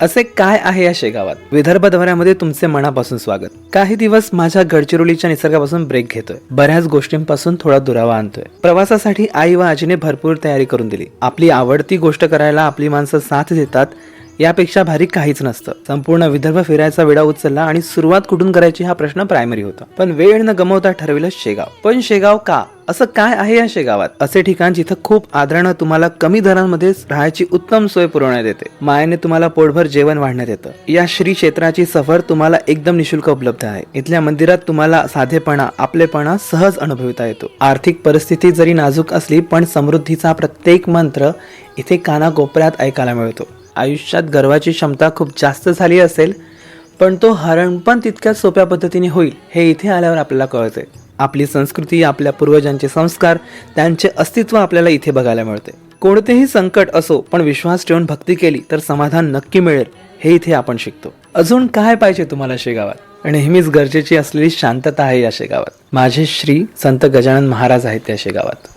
असे काय आहे या शेगावात? विदर्भ दौऱ्यामध्ये तुमचे मनापासून स्वागत. काही दिवस माझ्या गडचिरोलीच्या निसर्गापासून ब्रेक घेतोय. बऱ्याच गोष्टींपासून थोडा दुरावा आणतोय. प्रवासासाठी आई व आजीने भरपूर तयारी करून दिली. आपली आवडती गोष्ट करायला आपली माणसं साथ देतात यापेक्षा भारी काहीच नसतं. संपूर्ण विदर्भ फिरायचा वेळा उचलला आणि सुरुवात कुठून करायची हा प्रश्न प्रायमरी होता. पण वेळ न गमवता ठरविलं शेगाव. पण शेगाव का? असं काय आहे या शेगावात? असे ठिकाण जिथं खूप आदरानं तुम्हाला कमी दरांमध्ये राहायची उत्तम सोय पुरवण्यात येते. मायाने तुम्हाला पोटभर जेवण वाढण्यात येतं. या श्री क्षेत्राची सफर तुम्हाला एकदम निशुल्क उपलब्ध आहे. इथल्या मंदिरात तुम्हाला साधेपणा आपलेपणा सहज अनुभवता येतो. आर्थिक परिस्थिती जरी नाजूक असली पण समृद्धीचा प्रत्येक मंत्र इथे कानाकोपऱ्यात ऐकायला मिळतो. आयुष्यात गर्वाची क्षमता खूप जास्त झाली असेल पण तो हरण पण तितक्याच सोप्या पद्धतीने होईल हे इथे आल्यावर आपल्याला कळते. आपली संस्कृती आपल्या पूर्वजांचे संस्कार त्यांचे अस्तित्व आपल्याला इथे बघायला मिळते. कोणतेही संकट असो पण विश्वास ठेवून भक्ती केली तर समाधान नक्की मिळेल हे इथे आपण शिकतो. अजून काय पाहिजे तुम्हाला शेगावात नेहमीच गरजेची असलेली शांतता आहे या शेगावात माझे श्री संत गजानन महाराज आहेत त्या शेगावात